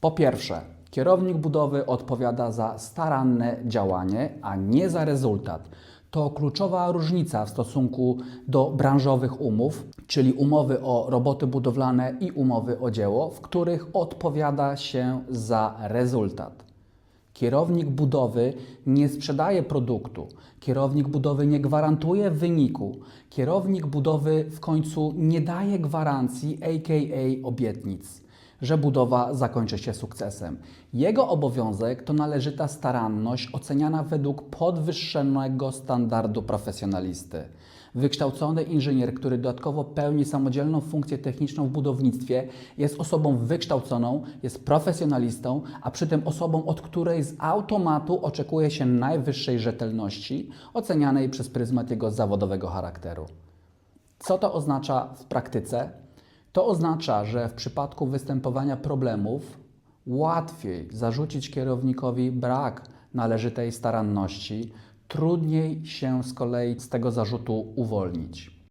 Po pierwsze, kierownik budowy odpowiada za staranne działanie, a nie za rezultat. To kluczowa różnica w stosunku do branżowych umów, czyli umowy o roboty budowlane i umowy o dzieło, w których odpowiada się za rezultat. Kierownik budowy nie sprzedaje produktu, kierownik budowy nie gwarantuje wyniku, kierownik budowy w końcu nie daje gwarancji, aka obietnic, że budowa zakończy się sukcesem. Jego obowiązek to należyta staranność oceniana według podwyższonego standardu profesjonalisty. Wykształcony inżynier, który dodatkowo pełni samodzielną funkcję techniczną w budownictwie, jest osobą wykształconą, jest profesjonalistą, a przy tym osobą, od której z automatu oczekuje się najwyższej rzetelności, ocenianej przez pryzmat jego zawodowego charakteru. Co to oznacza w praktyce? To oznacza, że w przypadku występowania problemów łatwiej zarzucić kierownikowi brak należytej staranności, trudniej się z kolei z tego zarzutu uwolnić.